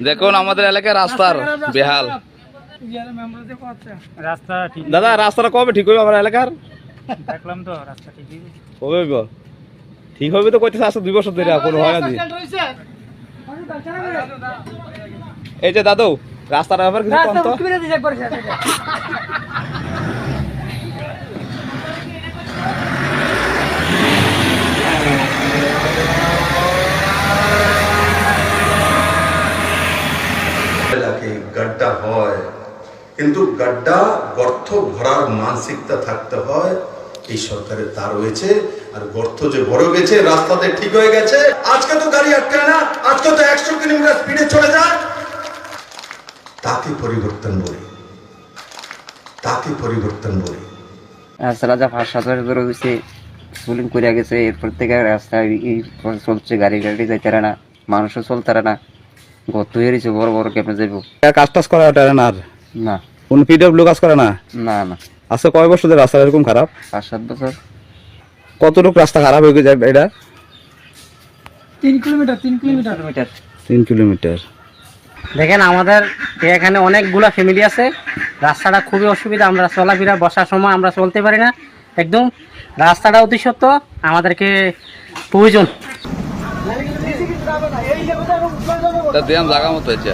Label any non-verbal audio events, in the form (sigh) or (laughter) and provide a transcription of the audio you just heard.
দেখুন আমাদের এলাকায় রাস্তার বেহাল। রাস্তা দাদা রাস্তাটা কবে ঠিক হবে আমার এলাকার? দেখলাম তো রাস্তা ঠিকই কবে হইব? ঠিক হবে তো কইতেছে আসলে দুই বছর ধরে কোনো হয় না এই যে দাদু রাস্তার ব্যাপার কিছু কম তো? (laughs) গাড্ডা হয়। কিন্তু গাড্ডা গর্ত ভরার মানসিকতা থাকতে হয়। এই সরকারের তা রয়েছে। আর গর্ত যে বড় গেছে, রাস্তাতে ঠিক হয়ে গেছে। আজকে তো গাড়ি আটকায় না, আজকে তো একশো কিলোমিটার স্পিডে চলে যায়। তাকে পরিবর্তন বলে। তাকে পরিবর্তন বলি। রাস্তাটা যা ধরে হয়েছে স্কুলিং করে গেছে, এরপর থেকে রাস্তা চলছে গাড়ি গাড়ি যাইতে না, মানুষও চলতে না। গত হয়ে রয়েছে বড় বড় কেমনে যাইব। কাজ টাজ করা ওটা না আর? না। কোন পিডব্লিউ কাজ করে না? না না। আজকে কয় বছর ধরে রাস্তা এরকম খারাপ? পাঁচ সাত বছর। কতটুকু রাস্তা খারাপ হয়ে যায় এটা? তিন কিলোমিটার তিন কিলোমিটার। কিলোমিটার তিন কিলোমিটার। দেখেন আমাদের এখানে অনেকগুলা ফ্যামিলি আছে। রাস্তাটা খুবই অসুবিধা আমরা চলাফেরা বসার সময় আমরা চলতে পারি না। একদম রাস্তাটা অতি সত্য আমাদেরকে প্রয়োজন। তা দিয়াম জাগা মতো হয়েছে।